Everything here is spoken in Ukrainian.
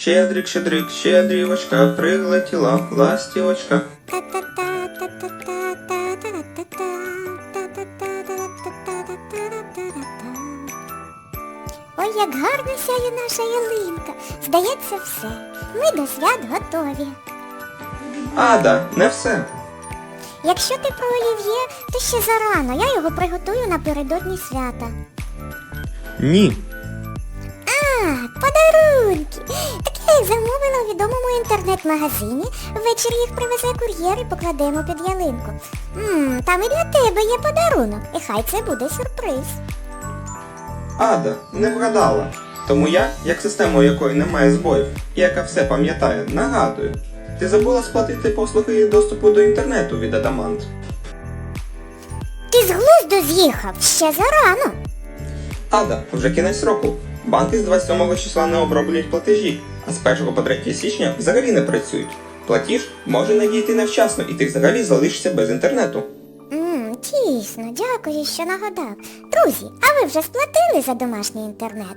Щедрик, щедрик, щедрівочка, прилетіла ластівочка. Ой, як гарно сяє наша ялинка. Здається, все. Ми до свят готові. Ада, не все. Якщо ти про олів'є, то ще зарано. Я його приготую напередодні свята. Ні. Подарунки! Так я їх замовила у відомому інтернет-магазині. Ввечері їх привезе кур'єр і покладемо під ялинку. Ммм, там і для тебе є подарунок. І хай це буде сюрприз. Ада, не вгадала. Тому я, як система, у якої немає збоїв, і яка все пам'ятає, нагадую. Ти забула сплатити послуги доступу до інтернету від Адамант. Ти з глузду з'їхав, ще зарано. Ада, вже кінець року. Банки з 27 числа не оброблюють платежі, а з 1 по 3 січня взагалі не працюють. Платіж може надійти невчасно і ти взагалі залишишся без інтернету. Ммм, дійсно, дякую, що нагадав. Друзі, а ви вже сплатили за домашній інтернет?